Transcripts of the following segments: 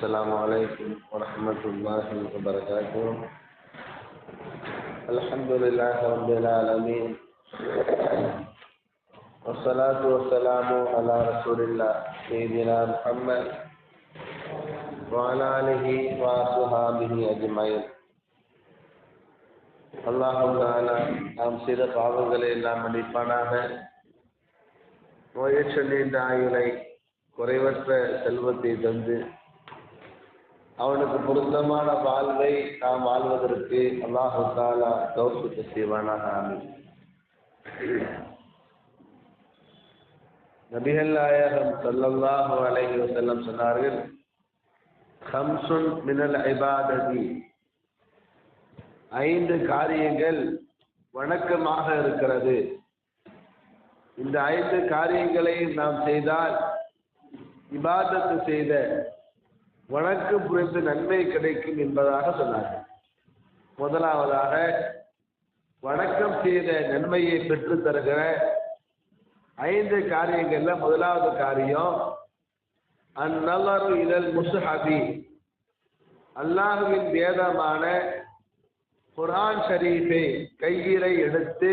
السلام عليكم ورحمة الله وبركاته الحمد لله رب العالمين والصلاة والسلام على رسول الله سيدنا محمد وعلى آله وصحابه أجمعين அல்லாஹு தாலா நாம் செய்த பாவங்களை எல்லாம் மன்னிப்பானாக நோயற்ற நீண்ட ஆயுளை குறைவற்ற செல்வத்தை தந்து அவனுக்கு பொருத்தமான வாழ்வை நாம் வாழ்வதற்கு அல்லாஹு தாலா கௌசுக்கு செய்வானாக ஆமி நபிகள் நாயகம் ஸல்லல்லாஹு அலைஹி வஸல்லம் சொன்னார்கள் ஹம்சுன் மினல் ஐபாததி ஐந்து காரியங்கள் வணக்கமாக இருக்கிறது. இந்த ஐந்து காரியங்களை நாம் செய்தால் இபாதத்து செய்த வணக்கம் புரிந்து நன்மை கிடைக்கும் என்பதாக சொன்னார்கள். முதலாவதாக வணக்கம் செய்த நன்மையை பெற்று தருகிற ஐந்து காரியங்கள்ல முதலாவது காரியம் அந்நல்லரு இதழ் முசுஹபி அல்லாஹுவின் வேதமான குரான் ஷரீஃபை கையிலே எடுத்து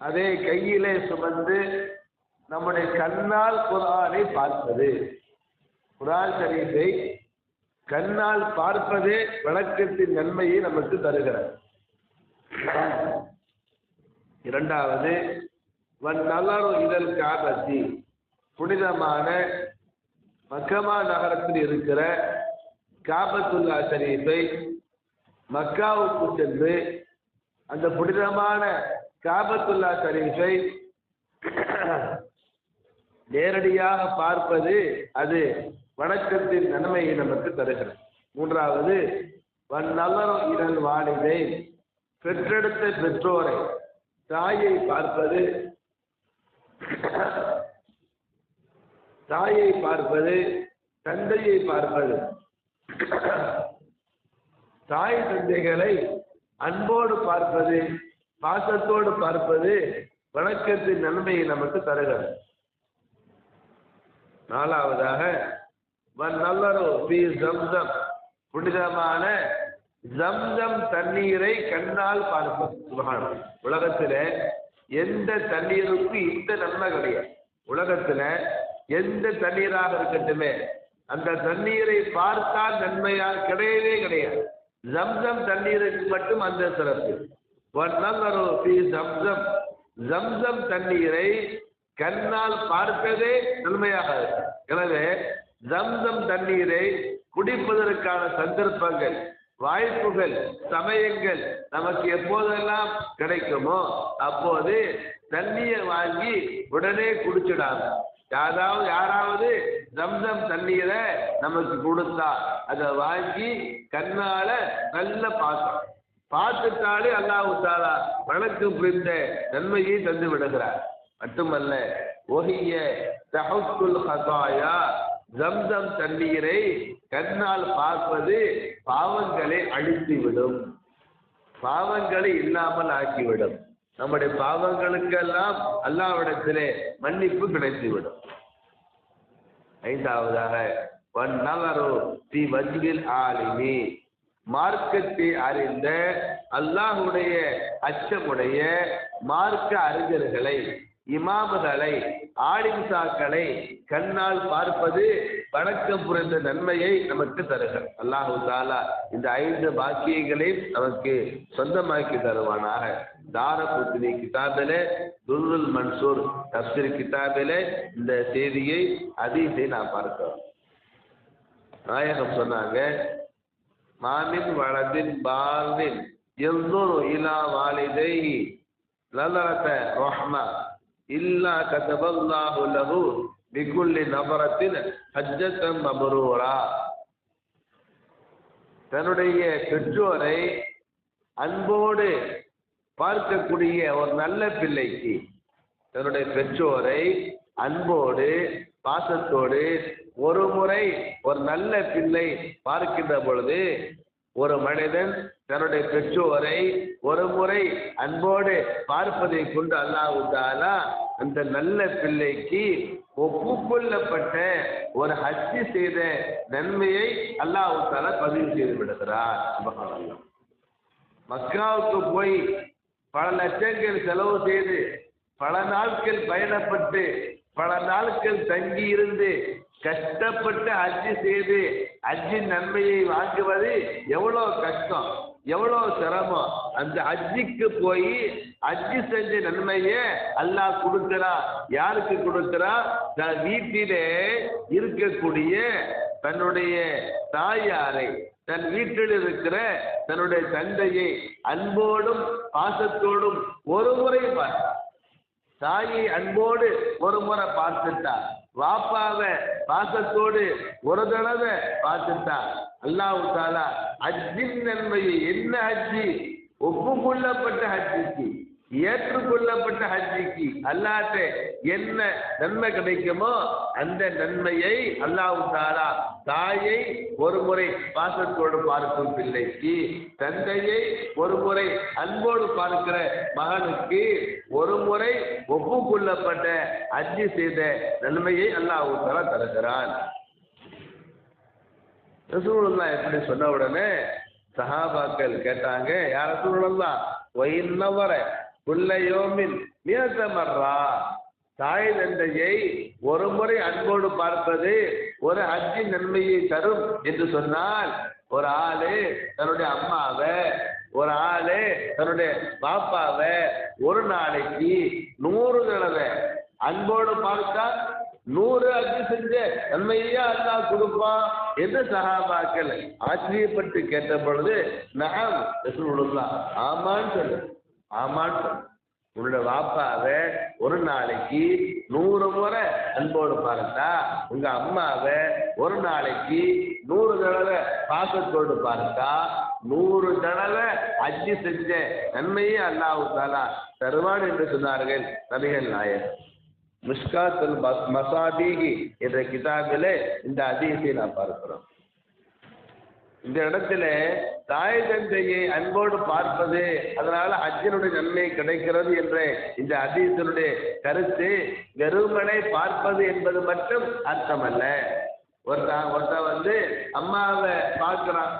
அதை கையிலே சுமந்து நம்முடைய கண்ணால் குரானை பார்ப்பது குரான் ஷரீஃபை கண்ணால் பார்ப்பதே விளக்கத்தின் நன்மையை நமக்கு தருகிறது இரண்டாவது வன் நலரு இதழ் காபத்தி. புனிதமான மக்கமா நகரத்தில் இருக்கிற காபத்துல்லா ஷரீஃபை மக்காவுக்கு சென்று அந்த புனிதமான காபத்துல்லா ஷரீஃபை நேரடியாக பார்ப்பது அது வணக்கத்தின் நன்மையை நமக்கு தருகிறது. மூன்றாவது வன்னலம் இரல் வாலிதை பெற்றெடுத்த பெற்றோரை தாயை பார்ப்பது தாயை பார்ப்பது தந்தையை பார்ப்பது. தாய் தந்தைகளை அன்போடு பார்ப்பது பாசத்தோடு பார்ப்பது வணக்கத்தின் நன்மையை நமக்கு தருகிறது. நாலாவதாக வன் பி ஜம்சம் புனிதமான ஜம்சம் தண்ணீரை கண்ணால் பார்ப்பது. சுபகான உலகத்துல எந்த தண்ணீருக்கும் இந்த நன்மை கிடையாது. உலகத்துல எந்த தண்ணீராக இருக்கட்டுமே அந்த தண்ணீரை பார்த்தால் நன்மையா கிடையவே கிடையாது. ஜம்சம் தண்ணீருக்கு மட்டும் அந்த சிறப்பு. ஜம்சம் ஜம்சம் தண்ணீரை கண்ணால் பார்த்ததே நன்மையாக இருக்கு எனவே ஜம்சம் தண்ணீரை குடிப்பதற்கான சந்தர்ப்பங்கள் வாய்ப்புகள் சமயங்கள் நமக்கு எப்போதெல்லாம் கிடைக்குமோ அப்போது தண்ணியை வாங்கி உடனே குடிச்சிடாங்க யாராவது யாராவது ஜம்சம் தண்ணீரை நமக்கு கொடுத்தா அதை வாங்கி கண்ணால நல்ல பார்த்தோம் பார்த்துட்டாலே அல்லாஹு தாலா வழக்கு புரிந்த நன்மையை தந்து விடுகிறார் மட்டுமல்ல ஒஹிய தஹுல் ஹதாயா ஜம்சம் தண்ணீரை கண்ணால் பார்ப்பது பாவங்களை அழித்துவிடும். பாவங்களை இல்லாமல் ஆக்கிவிடும். நம்முடைய பாவங்களுக்கெல்லாம் அல்லாவிடத்திலே மன்னிப்பு கிடைத்துவிடும். ஐந்தாவதாக ஒன் நகரோ தி வஜ்கில் ஆலிமி. மார்க்கத்தை அறிந்த அல்லாஹுடைய அச்சமுடைய மார்க்க அறிஞர்களை இமாமுகளை ஆலிம்சாக்களை கண்ணால் பார்ப்பது வணக்கம் புரிந்த நன்மையை நமக்கு தருகிறார் அல்லாஹு தாலா இந்த ஐந்து பாக்கியங்களையும் நமக்கு சொந்தமாக்கி தருவானாக. தாரபுத்தினி கிதாபிலே துல்ருல் மன்சூர் தப்சிர் கிதாபிலே இந்த செய்தியை அதீசை நாம் பார்க்கிறோம் நாயகம் சொன்னாங்க மாமின் வளதின் பாலின் எந்தொரு இலா வாலிதை லலரத ரஹ்மா. இல்லா கதபல்லாஹு லஹு பிகுல்லி நபரத்தின் ஹஜ்ஜத்தம் மபரூரா தன்னுடைய பெற்றோரை அன்போடு பார்க்கக்கூடிய ஒரு நல்ல பிள்ளைக்கு தன்னுடைய பெற்றோரை அன்போடு பாசத்தோடு ஒரு முறை ஒரு நல்ல பிள்ளை பார்க்கின்ற பொழுது ஒரு மனிதன் தன்னுடைய பெற்றோரை ஒரு முறை அன்போடு பார்ப்பதை கொண்டு அல்லாஹு அந்த நல்ல பிள்ளைக்கு ஒப்புக்கொள்ளப்பட்ட ஒரு ஹஜ்ஜி செய்த நன்மையை அல்லாஹ் பதிவு செய்து விடுகிறார். மக்காவுக்கு போய் பல லட்சங்கள் செலவு செய்து பல நாட்கள் பயணப்பட்டு பல நாட்கள் தங்கி இருந்து கஷ்டப்பட்டு ஹஜ்ஜி செய்து ஹஜ்ஜின் நன்மையை வாங்குவது எவ்வளோ கஷ்டம்? எவ்வளோ சிரமம்? அந்த ஹஜ்ஜிக்கு போய் ஹஜ்ஜி செஞ்ச நன்மையை அல்லாஹ் கொடுக்கிறா. யாருக்கு கொடுக்கிறா? தன் வீட்டிலே இருக்கக்கூடிய தன்னுடைய தாயாரை தன் வீட்டில் இருக்கிற தன்னுடைய தந்தையை அன்போடும் பாசத்தோடும் ஒரு முறை பார்த்தார். தாயை அன்போடு ஒரு முறை பார்த்துட்டார். வாப்பாவை பாசத்தோடு ஒரு தடவை பார்த்துட்டா அல்லாஹு தாலா அஜின் நன்மையை என்ன ஹஜ்ஜி ஒப்புக்கொள்ளப்பட்ட அஜிக்கு ஏற்றுக்கொள்ளப்பட்ட ஹஜ்ஜிக்கு அல்லாட்ட என்ன நன்மை கிடைக்குமோ அந்த நன்மையை அல்லாஹு தாரா தாயை ஒரு முறை பாசத்தோடு பார்க்கும் பிள்ளைக்கு தந்தையை ஒரு முறை அன்போடு பார்க்கிற மகனுக்கு ஒரு முறை ஒப்புக்கொள்ளப்பட்ட அஜி செய்த நன்மையை அல்லாஹு தாரா தருகிறான். ரசூலுல்லா எப்படி சொன்ன உடனே சஹாபாக்கள் கேட்டாங்க யார் ரசூலுல்லா ஒயின்னவர குல்லையோமின் மியத்தமர்றா தாய் தந்தையை ஒரு முறை அன்போடு பார்ப்பது ஒரு ஹஜ்ஜி நன்மையை தரும் என்று சொன்னால் ஒரு ஆளு தன்னுடைய அம்மாவை ஒரு ஆளு தன்னுடைய பாப்பாவை ஒரு நாளைக்கு நூறு தடவை அன்போடு பார்த்தா நூறு அஞ்சு செஞ்ச நன்மையா அல்லா கொடுப்பான் என்று சகாபாக்கள் ஆச்சரியப்பட்டு கேட்ட பொழுது நகம் ஆமான்னு சொல்லு. ஆமான்னு உங்களோட வாப்பாவை ஒரு நாளைக்கு நூறு முறை அன்போடு பார்த்தா உங்க அம்மாவை ஒரு நாளைக்கு நூறு தடவை பாசத்தோடு பார்த்தா நூறு தடவை அஜி செஞ்ச நன்மையே அல்லாஹு தாலா தருவான் என்று சொன்னார்கள் நபிகள் நாயகர் மிஷ்காத்துல் மஸ் என்ற கிதாபிலே இந்த அதிசயை நான் பார்க்கிறோம். இந்த இடத்துல தாய் தந்தையை அன்போடு பார்ப்பது அதனால ஹஜ்ஜனுடைய நன்மை கிடைக்கிறது என்ற இந்த அதீசனுடைய கருத்து வெறுமனை பார்ப்பது என்பது மட்டும் அர்த்தம் அல்ல ஒருத்தன் ஒருத்தன் வந்து அம்மாவை பார்க்குறான்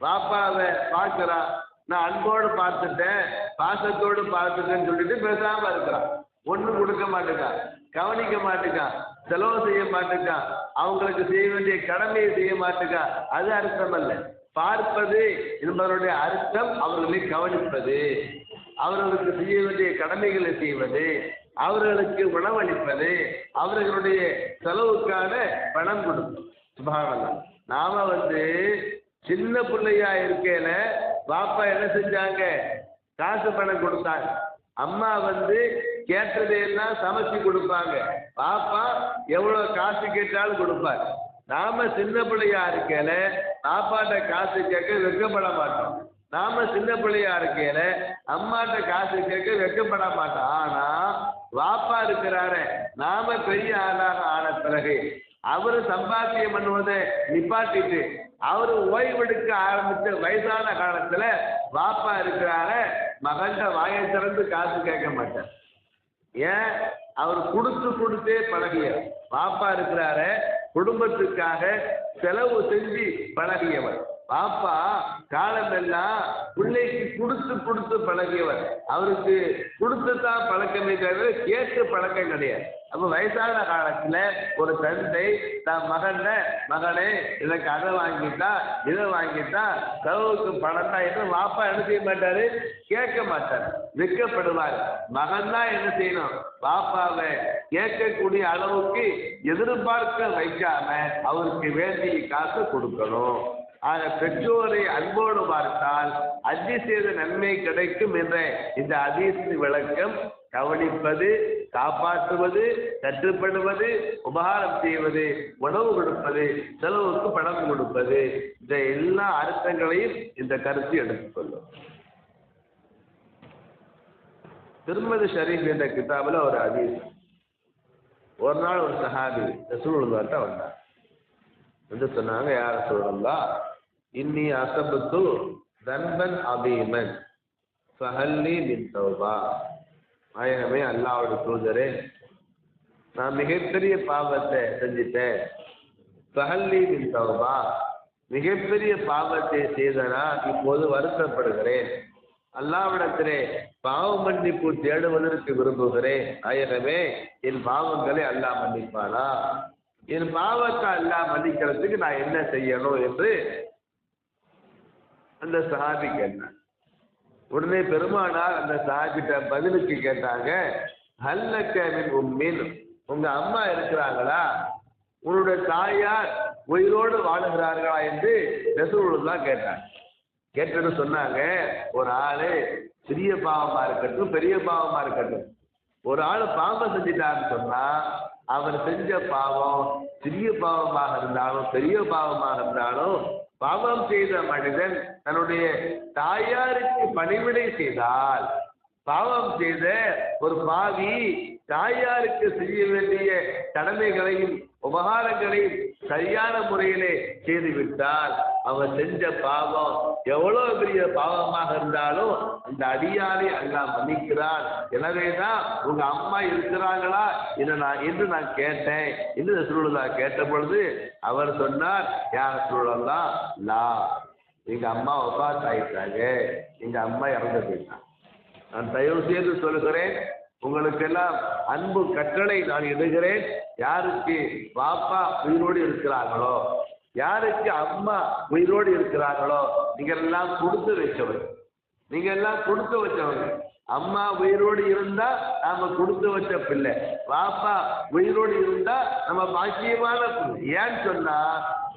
பாப்பாவை பார்க்குறான் நான் அன்போடு பார்த்துட்டேன் பாசத்தோடு பார்த்துட்டேன்னு சொல்லிட்டு பேசாம இருக்கிறான் ஒன்றும் கொடுக்க மாட்டேங்கான் கவனிக்க மாட்டேங்கான் செலவு செய்ய மாட்டேங்கான் அவங்களுக்கு செய்ய வேண்டிய கடமையை செய்ய மாட்டேங்கான் அது அர்த்தம் அல்ல. பார்ப்பது என்பதனுடைய அர்த்தம் அவர்களை கவனிப்பது. அவர்களுக்கு செய்ய வேண்டிய கடமைகளை செய்வது. அவர்களுக்கு உணவளிப்பது. அவர்களுடைய செலவுக்கான பணம் கொடுப்பது. சுபாவனம் நாம வந்து சின்ன பிள்ளையா இருக்கையில பாப்பா என்ன செஞ்சாங்க? காசு பணம் கொடுத்தாங்க. அம்மா வந்து கேட்டதையெல்லாம் சமைச்சு கொடுப்பாங்க. பாப்பா எவ்வளோ காசு கேட்டாலும் கொடுப்பார். நாம சின்ன பிள்ளையா இருக்கையில பாப்பாட்ட காசு கேட்க வெக்கப்பட மாட்டோம். நாம சின்ன பிள்ளையா இருக்கையில அம்மாட்ட காசு கேட்க வெக்கப்பட மாட்டோம். ஆனா வாப்பா இருக்கிறாரு நாம பெரிய ஆளாக ஆன பிறகு அவரு சம்பாத்தியம் பண்ணுவதை நிப்பாட்டிட்டு அவரு ஓய்வெடுக்க ஆரம்பிச்ச வயசான காலத்துல வாப்பா இருக்கிறார மகன்கிட்ட வாயை திறந்து காசு கேட்க மாட்டார். ஏன்? அவர் கொடுத்து கொடுத்தே பழகிய பாப்பா இருக்கிறாரு குடும்பத்துக்காக செலவு செஞ்சு பழகியவர். பாப்பா காலமெல்லாம் பிள்ளைக்கு கொடுத்து கொடுத்து பழகியவர். அவருக்கு கொடுத்து தான் பழக்கமே தவிர கேட்டு பழக்கம் கிடையாது. அப்ப வயசான காலத்துல ஒரு தந்தை தன் மகன மகனே எனக்கு அதை வாங்கிட்டா இதை வாங்கிட்டா செலவுக்கு பணம் தான் என்ன? வாப்பா என்ன செய்ய மாட்டாரு? கேட்க மாட்டார். வெக்கப்படுவார் மகன் தான் என்ன செய்யணும்? பாப்பாவை கேட்கக்கூடிய அளவுக்கு எதிர்பார்க்க வைக்காம அவருக்கு வேண்டிய காசு கொடுக்கணும். ஆக பெற்றோரை அன்போடு பார்த்தால் அஜி செய்த நன்மை கிடைக்கும் என்ற இந்த அதிர்ச்சி விளக்கம் கவனிப்பது காப்பாற்றுவது கட்டுப்படுவது உபகாரம் செய்வது உணவு கொடுப்பது செலவுக்கு பணம் கொடுப்பது இந்த எல்லா அர்த்தங்களையும் இந்த கருத்து எடுத்துக்கொள்ளும். திருமதி ஷரீஃப் என்ற கிதாபில் ஒரு அதீஸ் ஒரு நாள் ஒரு சஹாபி ரசூலுல்லாட்ட வந்தார். வந்து சொன்னாங்க யார் சொல்லலா இன்னி அசபத்து தன்பன் அபீமன். ஃபஹல்லி மின் தௌபா. நாயகமே அல்லாவோட தூதரே நான் மிகப்பெரிய பாவத்தை செஞ்சிட்டேன். சஹல்லி பின் தௌபா. மிகப்பெரிய பாவத்தை செய்தனா இப்போது வருத்தப்படுகிறேன். அல்லாவிடத்திலே பாவ மன்னிப்பு தேடுவதற்கு விரும்புகிறேன். ஆயகமே என் பாவங்களை அல்லாஹ் மன்னிப்பானா? என் பாவத்தை அல்லாஹ் மன்னிக்கிறதுக்கு நான் என்ன செய்யணும் என்று அந்த சஹாபி கேட்டான் உடனே பெருமானார் அந்த சஹாபிட்ட பதிலுக்கு கேட்டாங்க ஹல்லக்கமின் உம்மின் உங்க அம்மா இருக்கிறாங்களா? உன்னுடைய தாயார் உயிரோடு வாழுகிறார்களா? என்று ரசூலுல்லாஹ் கேட்டாங்க கேட்டது சொன்னாங்க ஒரு ஆளு சிறிய பாவமா இருக்கட்டும் பெரிய பாவமா இருக்கட்டும். ஒரு ஆள் பாவம் செஞ்சிட்டான்னு சொன்னா அவர் செஞ்ச பாவம் சிறிய பாவமாக இருந்தாலும் பெரிய பாவமாக இருந்தாலும் பாவம் செய்த மனிதன் தன்னுடைய தாயாருக்கு பணிவிடை செய்தால் பாவம் செய்த ஒரு பாவி தாயாருக்கு செய்ய வேண்டிய கடமைகளையும் உபகாரங்களையும் சரியான முறையிலே செய்துவிட்டால் அவன் செஞ்ச பாவம் எவ்வளவு பெரிய பாவமாக இருந்தாலும் அந்த அடியாரை அல்லாஹ் மன்னிக்கிறான் எனவேதான் உங்க அம்மா இருக்கிறாங்களா? என்ன நான் என்று நான் கேட்டேன். என்று சூழலா கேட்ட பொழுது அவர் சொன்னார் யார் ரசூலுல்லா லா எங்க அம்மா ஒபாத் ஆயிட்டாங்க. எங்க அம்மா இறந்து போயிட்டான் நான் தயவு செய்து சொல்கிறேன் உங்களுக்கெல்லாம் அன்பு கட்டளை நான் இடுகிறேன். யாருக்கு பாப்பா உயிரோடு இருக்கிறார்களோ யாருக்கு அம்மா உயிரோடு இருக்கிறார்களோ நீங்க எல்லாம் கொடுத்து வச்சவர் நீங்க எல்லாம் கொடுத்து வச்சவங்க. அம்மா உயிரோடு இருந்தா நாம கொடுத்து வச்ச பிள்ளை. பாப்பா உயிரோடு இருந்தா நம்ம பாக்கியமான பிள்ளை. ஏன்னு சொன்னா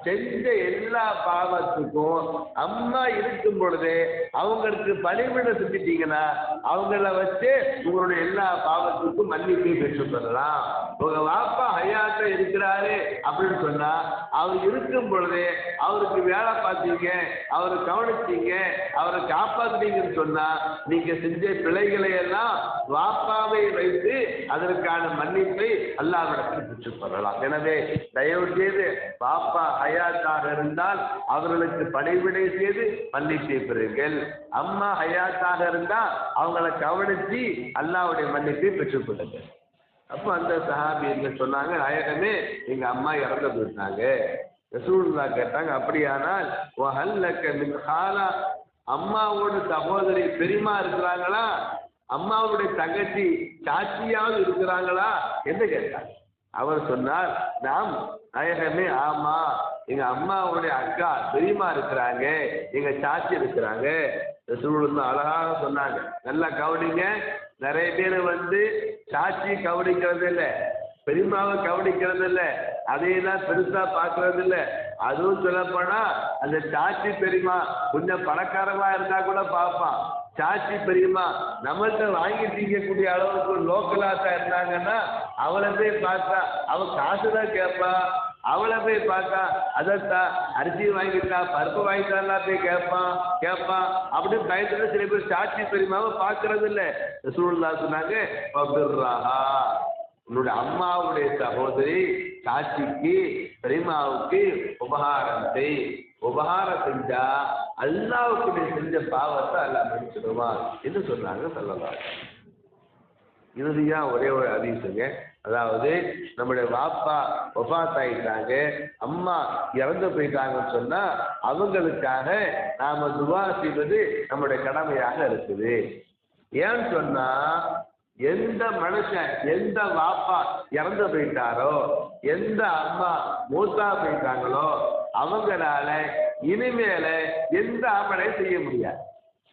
செஞ்ச எல்லா பாவத்துக்கும் அம்மா இருக்கும் பொழுது அவங்களுக்கு பணிவிட செஞ்சிட்டீங்கன்னா அவங்கள வச்சு உங்களுடைய எல்லா பாவத்துக்கும் மன்னிப்பை பெற்றுக் கொள்ளலாம். உங்க வாப்பா ஹயாத்த இருக்கிறாரு அப்படின்னு சொன்னா அவர் இருக்கும் பொழுது அவருக்கு வேலை பார்த்தீங்க அவரை கவனிச்சீங்க அவரை காப்பாத்துனீங்கன்னு சொன்னா நீங்க செஞ்ச பிழைகளை எல்லாம் வாப்பாவை வைத்து அதற்கான மன்னிப்பை அல்லாவிடத்தில் பெற்றுக் கொள்ளலாம். எனவே தயவு செய்து பாப்பா ஹயாத்தாக இருந்தால் அவர்களுக்கு பணிவிடை செய்து மன்னிப்பை பெறுங்கள். அம்மா ஹயாத்தாக இருந்தால் அவங்கள கவனித்து அல்லாவுடைய மன்னிப்பை பெற்றுக் கொள்ளுங்கள். அப்போ அந்த சஹாபி என்ன சொன்னாங்க? நாயகமே எங்க அம்மா இறந்து போயிட்டாங்க. ரசூல்லா கேட்டாங்க அப்படியானால் ஹல்லக்க மின் ஹாலா. அம்மாவோட சகோதரி பெரியமா இருக்கிறாங்களா? அம்மாவுடைய தங்கச்சி சாட்சியாவது இருக்கிறாங்களா? என்று கேட்டாங்க. அவர் சொன்னார் நாம் நாயகமே ஆமா எங்க அம்மாவுடைய அக்கா பெரியமா இருக்கிறாங்க எங்க சாச்சி இருக்கிறாங்க. ரசூலுல்லா அழகாக சொன்னாங்க. நல்லா கவனிங்க நிறைய பேர் வந்து சாட்சி கவனிக்கிறது இல்லை பெரியம்மாவை கவனிக்கிறது இல்லை அதையெல்லாம் பெருசா பார்க்கறது இல்லை. அதுவும் சொல்லப்போனா அந்த சாட்சி பெரியமா கொஞ்சம் பணக்காரமா இருந்தா கூட பார்ப்பான். சாட்சி பெரியமா நம்மள்கிட்ட வாங்கி தீங்கக்கூடிய அளவுக்கு லோக்கலாக தான் இருந்தாங்கன்னா அவளை போய் பார்த்தா அவள் காசு தான் கேட்பா. அவளை போய் பார்த்தா அதத்தா அரிசி வாங்கிட்டா பருப்பு வாங்கிட்டாலாம் போய் கேட்பான் கேட்பான். அப்படின்னு பயத்துல சில பேர் சாட்சி பெரியமாவை பார்க்கறது இல்லை சூழ்நிலா சொன்னாங்க பபிர்ராஹா உன்னுடைய அம்மாவுடைய சகோதரி சாட்சிக்கு பெரியமாவுக்கு உபகாரம் செய். உபகாரம் செஞ்சா அல்லாவுக்கு நீ செஞ்ச பாவத்தை அல்லா மன்னிச்சிடுவான் என்று சொன்னாங்க சொல்லலாம் இறுதியா ஒரே ஒரு அதிசங்க அதாவது நம்முடைய வாப்பா ஒபாத் ஆயிட்டாங்க அம்மா இறந்து போயிட்டாங்கன்னு சொன்னா அவங்களுக்காக நாம துவா செய்வது நம்முடைய கடமையாக இருக்குது. ஏன்னு சொன்னா எந்த மனுஷன் எந்த வாப்பா இறந்து போயிட்டாரோ எந்த அம்மா மூத்தா போயிட்டாங்களோ அவங்களால இனிமேல எந்த அமலையும் செய்ய முடியாது.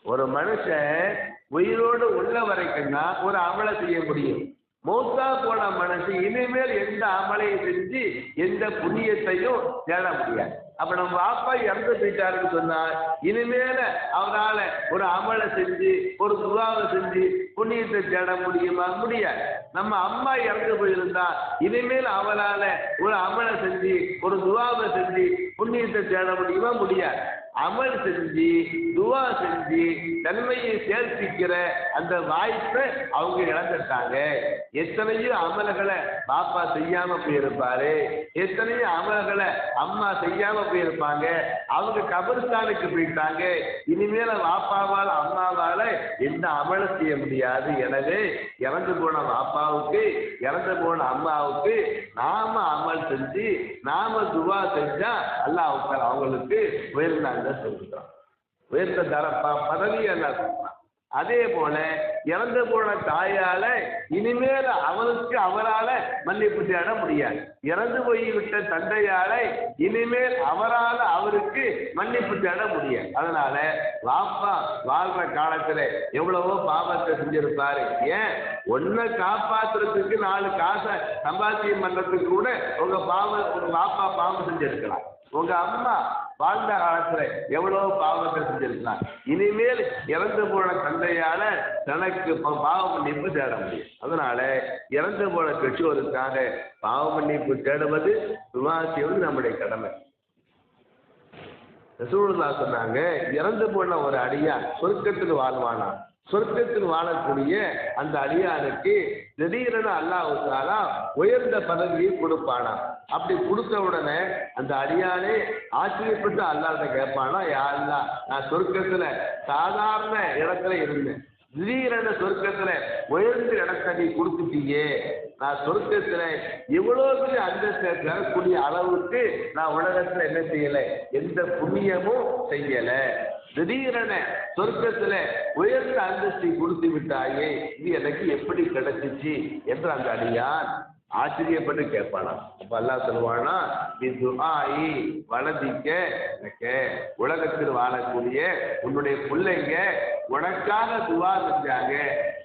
ஒரு மனுஷன் உயிரோடு உள்ள வரைக்கும் தான் ஒரு அமலை செய்ய முடியும். மௌத்தா போன மனசு இனிமேல் எந்த அமலையும் செஞ்சு எந்த புண்ணியத்தையும் தேட முடியாது. அப்ப நம்ம அப்பா இறந்து போயிட்டாருன்னு சொன்னா இனிமேல அவரால் ஒரு அமலை செஞ்சு ஒரு துவாவை செஞ்சு புண்ணியத்தை தேட முடியுமா? முடியாது. நம்ம அம்மா இறந்து போயிருந்தா இனிமேல் அவளால ஒரு அமலை செஞ்சு ஒரு துவாவை செஞ்சு புண்ணியத்தை தேட முடியுமா? முடியாது. அமல் செஞ்சு துவா செஞ்சு தன்மையை சேர்ப்பிக்கிற அந்த வாய்ப்பை அவங்க இழந்துட்டாங்க. எத்தனையோ அமல்களை பாப்பா செய்யாம போயிருப்பாரு. எத்தனையோ அமல்களை அம்மா செய்யாம போயிருப்பாங்க. அவங்க கபர்ஸ்தானுக்கு போயிட்டாங்க. இனிமேல பாப்பாவால் அம்மாவால எந்த அமலும் செய்ய முடியாது. எனவே இறந்து போன பாப்பாவுக்கு இறந்து போன அம்மாவுக்கு நாம அமல் செஞ்சு நாம துவா செஞ்சா அல்லாஹ் அவங்களுக்கு உயர்ந்தாங்க சொல்லிட்டான் உயர்ந்த தர பதவி எல்லாம் அதே போல இறந்து போன தாயால இனிமேல் அவனுக்கு அவரால் மன்னிப்பு தேட முடியாது. இறந்து போய்விட்ட தந்தையால இனிமேல் அவரால் அவருக்கு மன்னிப்பு தேட முடியாது. அதனால வாப்பா வாழ்ற காலத்துல எவ்வளவோ பாவத்தை செஞ்சிருப்பாரு. ஏன்? ஒன்ன காப்பாத்துறதுக்கு நாலு காசை சம்பாத்தியம் பண்றதுக்கு கூட உங்க பாவம் உங்க வாப்பா பாவம் செஞ்சிருக்கலாம். உங்க அம்மா வாழ்ந்த காலத்துல எவ்வளவு பாவத்தை செஞ்சிருக்கலாம். இனிமேல் இறந்து போன தந்தையால தனக்கு பாவம் பாவ மன்னிப்பு தேட முடியும். அதனால இறந்து போன பெற்றோருக்காக பாவ மன்னிப்பு தேடுவது விவாசியம் நம்முடைய கடமை. ரசூலுல்லா சொன்னாங்க இறந்து போன ஒரு அடியா சொர்க்கத்தில் வாழ்வானா? சொர்க்கத்தில் வாழக்கூடிய அந்த அடியானுக்கு திடீரென அல்லாஹ் தாலா உயர்ந்த பதவியை கொடுப்பானா? அப்படி கொடுத்த உடனே அந்த அடியானே ஆச்சரியப்பட்டு அல்லாட்ட கேட்பானா யா நான் சொர்க்கத்துல சாதாரண இடத்துல இருந்தேன். திடீரென சொர்க்கத்துல உயர்ந்த இடத்தை நீ கொடுத்துட்டீயே. நான் சொர்க்கத்துல இவ்வளவு பெரிய அந்தஸ்தை தரக்கூடிய அளவுக்கு நான் உலகத்துல என்ன செய்யல? எந்த புண்ணியமும் செய்யல. திடீரென சொர்க்கத்துல உயர்ந்த அந்தஸ்தை கொடுத்து விட்டாயே. இது எனக்கு எப்படி கிடைச்சிச்சு? என்று அந்த அடியான் ஆச்சரியப்பட்டு கேட்பானா அப்ப அல்லாஹ் சொல்லுவானா நீ துஆஇ வலதிக்க எனக்கு உலகத்தில் வாழக்கூடிய உன்னுடைய பிள்ளைங்க உனக்காக துவா செஞ்சாங்க.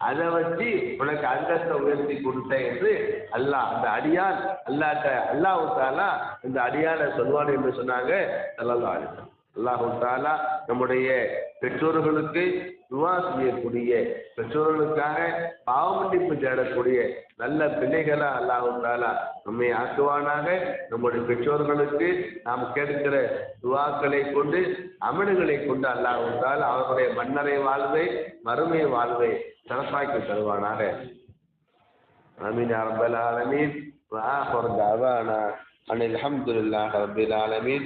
அதை வச்சு உனக்கு அந்தஸ்தை உயர்த்தி கொடுத்தேன் என்று அல்லாஹ் அந்த அடியான் அல்லாட்ட அல்லாஹ் தாலா இந்த அடியானை சொல்வான் என்று சொன்னாங்க நல்லா அடித்தான் அல்லாஹு தாலா நம்முடைய பெற்றோர்களுக்கு துவா செய்யக்கூடிய பெற்றோர்களுக்காக பாவமன்னிப்பு தேடக்கூடிய நல்ல பிள்ளைகளா அல்லாஹு தாலா நம்மை ஆக்குவானாக. நம்முடைய பெற்றோர்களுக்கு நாம் கேட்கிற துவாக்களை கொண்டு அமல்களை கொண்டு அல்லாஹு தாலா அவர்களுடைய மன்னரை வாழ்வை மறுமை வாழ்வை சிறப்பாக்கி தருவானாக. அமீன் அரபல் ஆலமீன். வாஹர் தாவானா அன் அலமதுல்லாஹ் ரபில் ஆலமீன்.